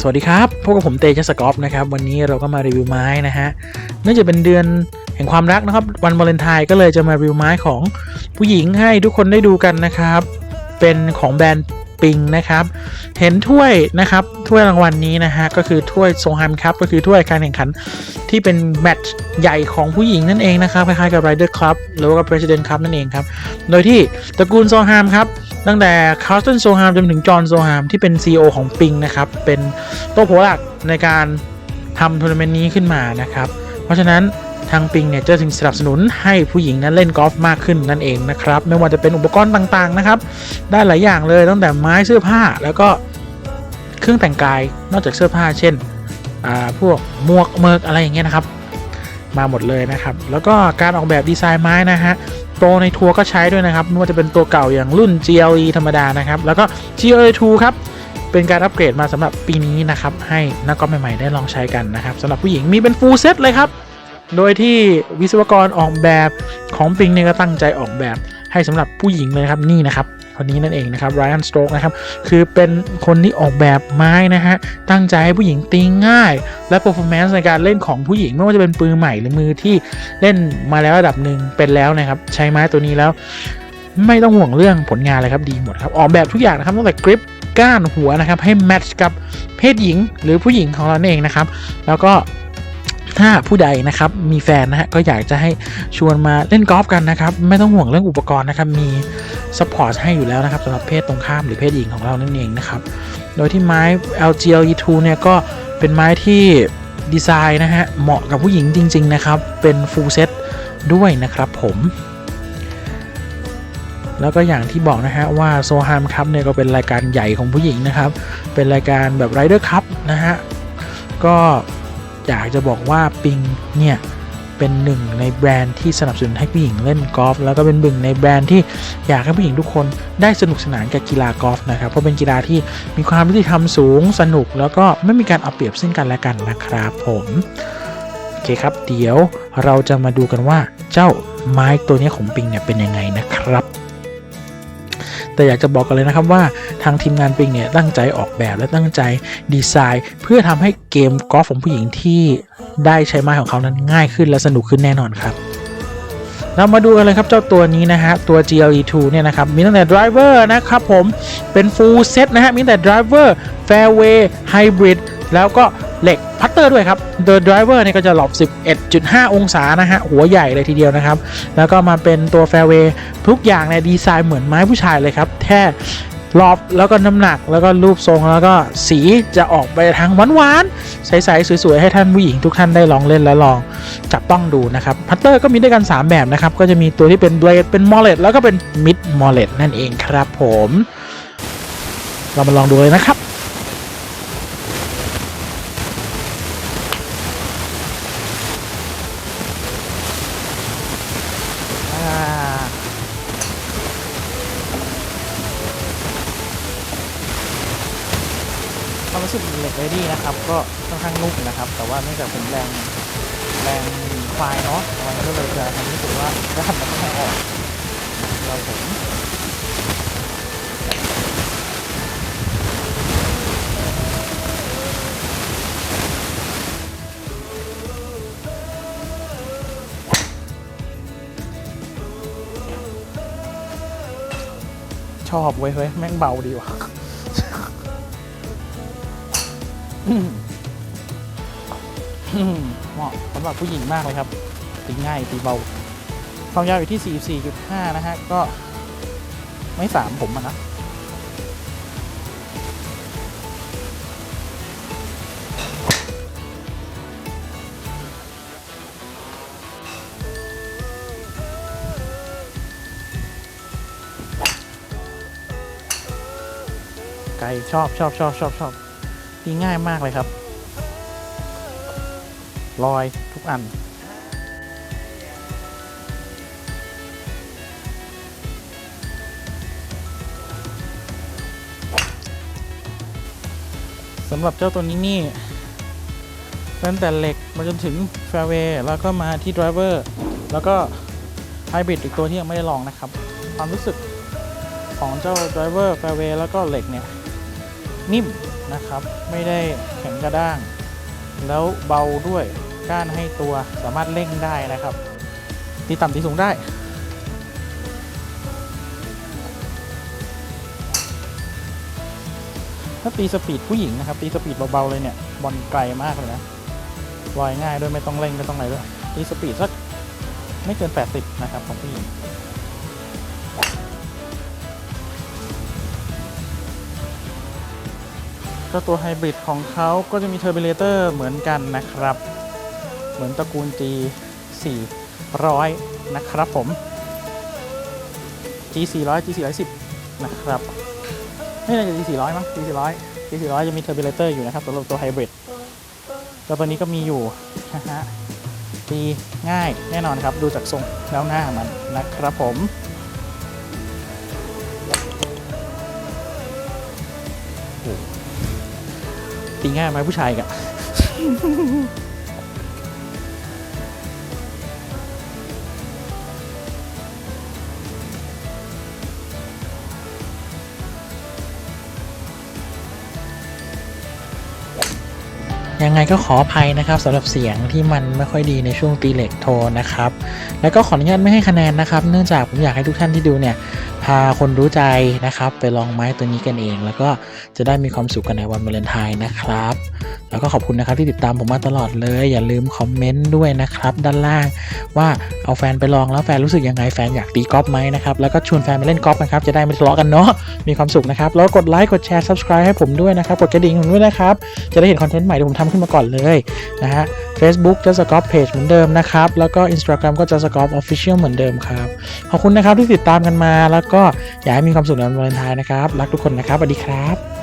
สวัสดีครับพบกับผมเตชะสกอฟนะครับ วันนี้เราก็มารีวิวไม้นะฮะเนื่องจากเป็นเดือนแห่งความรักนะครับ วันวาเลนไทน์ก็เลยจะมารีวิวไม้ของผู้หญิงให้ทุกคนได้ดูกันนะครับ เป็นของแบรนด์ปิงนะครับ เห็นถ้วยนะครับถ้วยรางวัลนี้นะฮะก็คือถ้วยโซฮัมครับก็คือถ้วยการแข่งขันที่เป็นแมตช์ใหญ่ของผู้หญิงนั่นเองนะครับคล้ายๆกับ Ryder Cup หรือว่า President Cup นั่นเองครับ โดยที่ตระกูลโซฮามครับ ตั้งแต่คาร์ลตันโซฮามจนถึงจอห์นโซฮามที่เป็น CEO ของปิงนะครับ เป็นโต๊ะโผหลักในการทำทัวร์นาเมนต์นี้ขึ้นมานะครับ เพราะฉะนั้นทางปิงเนี่ยจะถึงสนับสนุนให้ผู้หญิงนั้นเล่นกอล์ฟมากขึ้นนั่นเองนะครับ ไม่ว่าจะเป็นอุปกรณ์ต่างๆนะครับ ได้หลายอย่างเลยตั้งแต่ไม้เสื้อผ้าแล้วก็เครื่องแต่งกายนอกจากเสื้อผ้า เช่นอ่าพวกหมวกเมิกอะไรอย่างเงี้ยนะครับ มาหมดเลยนะครับ แล้วก็การออกแบบดีไซน์ไม้นะฮะ โปรในทัวร์ก็ใช้ด้วยนะครับไม่ว่าจะเป็นตัวเก่าอย่างรุ่น GLE ธรรมดานะครับ แล้วก็ GLE 2ครับ เป็นการอัปเกรดมาสำหรับปีนี้นะครับ ให้นักกอล์ฟใหม่ๆได้ลองใช้กันนะครับสำหรับผู้หญิงมีเป็นฟูลเซตเลยครับ โดยที่วิศวกรออกแบบของปิงเนี่ยก็ตั้งใจออกแบบให้สำหรับผู้หญิงเลยครับนี่นะครับ คนนี้นั่นเองนะครับ Ryan Stroke นะครับ คือเป็นคนที่ออกแบบไม้นะฮะ ตั้งใจให้ผู้หญิงตีง่าย และ performance ในการเล่นของผู้หญิง ไม่ว่าจะเป็นปืนใหม่หรือมือที่เล่นมาแล้วระดับหนึ่งเป็นแล้วนะครับ ใช้ไม้ตัวนี้แล้ว ไม่ต้องห่วงเรื่องผลงานเลยครับดีหมดครับ ออกแบบทุกอย่างนะครับตั้งแต่กริปก้านหัวนะครับให้แมทช์กับเพศหญิงหรือผู้หญิงของเราเองนะครับ แล้วก็ ถ้าผู้ใดนะครับมีแฟนนะฮะก็อยากจะให้ชวนมาเล่นกอล์ฟกันนะครับ ไม่ต้องห่วงเรื่องอุปกรณ์นะครับมีซัพพอร์ตให้อยู่แล้วนะครับสำหรับเพศตรงข้ามหรือเพศหญิงของเรานั่นเองนะครับ โดยที่ไม้ LGLE2 เนี่ยก็เป็นไม้ที่ดีไซน์นะฮะเหมาะกับผู้หญิงจริง ๆ นะครับ เป็น full set ด้วยนะครับผมแล้วก็อย่างที่บอกนะฮะว่าโซฮามคัพเนี่ยก็เป็นรายการใหญ่ของผู้หญิงนะครับ เป็นรายการแบบไรเดอร์คัพนะฮะ ก็ อยากจะบอกว่าปิงเนี่ยเป็นหนึ่งในแบรนด์ที่สนับสนุนให้ผู้หญิงเล่นกอล์ฟแล้วก็เป็นหนึ่งในแบรนด์ที่อยากให้ผู้หญิงทุกคนได้สนุกสนานกับกีฬากอล์ฟนะครับ เพราะเป็นกีฬาที่มีความยุติธรรมสูงสนุก แล้วก็ไม่มีการเอาเปรียบซึ่งกันและกันนะครับผมโอเคครับ เดี๋ยวเราจะมาดูกันว่าเจ้าไม้ตัวนี้ของปิงเนี่ยเป็นยังไงนะครับ แต่อยากจะบอกกันเลยนะครับว่า ทางทีมงานปิงเนี่ยตั้งใจออกแบบและตั้งใจดีไซน์ เพื่อทำให้เกมกอล์ฟของผู้หญิงที่ได้ใช้ไม้ของเขานั้นง่ายขึ้นและสนุกขึ้นแน่นอนครับเรามาดูกันเลยครับเจ้าตัวนี้นะฮะ ตัว GLE2 เนี่ยนะครับ มีตั้งแต่ driver นะครับผมเป็น full set นะฮะ มีตั้งแต่ driver fairway hybrid แล้วก็เหล็กพัตเตอร์ด้วยครับโดย driver เนี่ยก็จะหลบ 11.5 องศานะฮะ หัวใหญ่เลยทีเดียวนะครับ แล้วก็มาเป็นตัว fairway ทุกอย่างเนี่ยดีไซน์เหมือนไม้ผู้ชายเลยครับ แค่ รอบแล้วก็น้ำหนักแล้วก็รูปทรงแล้วก็สีจะออกไปทางหวานๆใสๆสวยๆ ให้ท่านผู้หญิงทุกท่านได้ลองเล่นและลองจับต้องดูนะครับพัตเตอร์ก็มีด้วยกัน 3 แบบนะครับ ก็จะมีตัวที่เป็นเบลดเป็นมอลเลตแล้วก็เป็นมิดมอลเลตนั่นเองครับผม เรามาลองดูเลยนะครับ ความรู้สึกเหล็กเรดี้นะครับ ก็ค่อนข้างนุ่มนะครับ แต่ว่าเนื่องจากผมแรงแรงควายเนาะมันก็เลยจะทำให้รู้สึกว่าด้านมันค่อนข้างออนเราผมชอบเว้ยเฮ้ยแม่งเบาดีว่ะ เหมาะสำหรับผู้หญิงมากเลยครับตีง่ายตีเบา ความยาวอยู่ที่ 44.5 นะฮะ ก็ไม่สามผมอะนะไก่ชอบชอบชอบชอบชอบ ตีง่ายมากเลยครับ ลอยทุกอัน สำหรับเจ้าตัวนี้นี่ตั้งแต่เหล็กมาจนถึงแฟร์เวย์แล้วก็มาที่ driver แล้วก็ไฮบริดอีกตัวที่ยังไม่ได้ลองนะครับ ความรู้สึกของเจ้า driver fairway แล้วก็เหล็กเนี่ย นิ่ม นะครับ ไม่ได้แข็งกระด้าง แล้วเบาด้วยก้านให้ตัวสามารถเร่งได้นะครับ ตีต่ำตีสูงได้ ถ้าตีสปีดผู้หญิงนะครับ ตีสปีดเบาๆเลยเนี่ยบอลไกลมากเลยนะลอยง่ายด้วยไม่ต้องเร่งไม่ต้องอะไรด้วยตีสปีดสักไม่เกิน 80 นะครับของผู้หญิง ก็ตัวไฮบริดของเขาก็จะมีเทอร์บ l เลเตอร์เหมือนกันนะครับ เหมือนตระกูล G 400 นะครับผม G 400 G 410นะครับไม่ใช่ G 400มั้ง G 400 G 400จะมีเทอร์บ l เลเตอร์อยู่นะครับสำหรับตัวไฮบริดแล้วตัวนี้ก็มีอยู่นะฮะตีง่ายแน่นอนครับดูจากทรงแล้วหน้ามันนะครับผม ตีง่ายไหมผู้ชายกะ ยังไงก็ขออภัยนะครับสำหรับเสียงที่มันไม่ค่อยดีในช่วงตีเหล็กโทนนะครับ แล้วก็ขออนุญาตไม่ให้คะแนนนะครับ เนื่องจากผมอยากให้ทุกท่านที่ดูเนี่ย พาคนรู้ใจนะครับ ไปลองไม้ตัวนี้กันเอง แล้วก็จะได้มีความสุขกันในวันวาเลนไทน์นะครับ แล้วก็ขอบคุณนะครับที่ติดตามผมมาตลอดเลย อย่าลืมคอมเมนต์ด้วยนะครับ ด้านล่างว่าเอาแฟนไปลองแล้วแฟนรู้สึกยังไงแฟนอยากตีกอล์ฟไหมนะครับแล้วก็ชวนแฟนมาเล่นกอล์ฟนะครับจะได้ไม่ทะเลาะกันเนาะมีความสุขนะครับแล้วกดไลค์กดแชร์ subscribe ให้ผมด้วยนะครับกดกระดิ่งผมด้วยนะครับจะได้เห็นคอนเทนต์ใหม่ที่ผมทำขึ้นมาก่อนเลยนะฮะ Facebook จะสกอ p เพจเหมือนเดิมนะครับแล้วก็ Instagram ก็จะสกอ p Official เหมือนเดิมครับขอบคุณนะครับที่ติดตามกันมา แล้วก็อยากให้มีความสุขในวันวาเลนไทน์นะครับรักทุกคนนะครับสวัสดีครับ